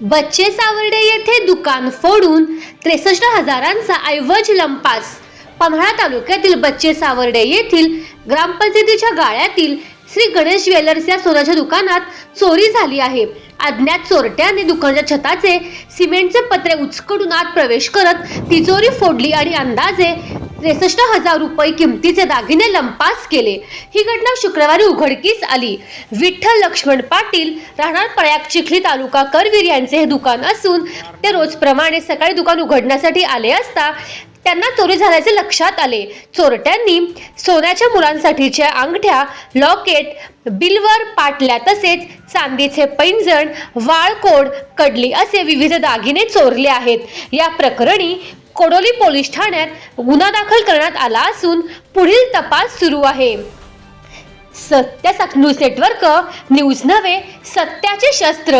बच्चे सावर्डे येथे दुकान फोडून त्रेसष्ट हजारांचा ऐवज लंपास. पन्हाळा तालुक्यातील बच्चे सावर्डे येथील ग्रामपंचायतीच्या गाळ्यातील श्री गणेश ज्वेलर्स या सोन्याच्या दुकानात चोरी झाली आहे. अज्ञात चोरट्याने दुकानाच्या छताचे सिमेंटचे पत्रे उचकडून आत प्रवेश करत तिजोरी फोडली आणि अंदाजे त्रेसष्ट हजार रुपये किमतीचे दागिने लंपास केले. ही घटना शुक्रवारी उघडकीस आली. विठ्ठल लक्ष्मण पाटील राहणार पळ्याक चिखली तालुका करवीर यांचे हे दुकान असून ते रोजप्रमाणे सकाळी दुकान उघडण्यासाठी आले असता त्यांना चोरी झाल्याचे लक्षात आले. चोरट्यांनी सोन्याच्या मुलांसाठीच्या अंगठ्या लॉकेट बिलवर पाटल्या तसेच चांदीचे पैंजण वाळकोड कडली असे विविध दागिने चोरले आहेत. या प्रकरणी कोडोली पोलीस ठाण्यात गुन्हा दाखल करण्यात आला असून पुढील तपास सुरू आहे. सत्य न्यूज नेटवर्क न्यूज नव्हे सत्याचे शस्त्र.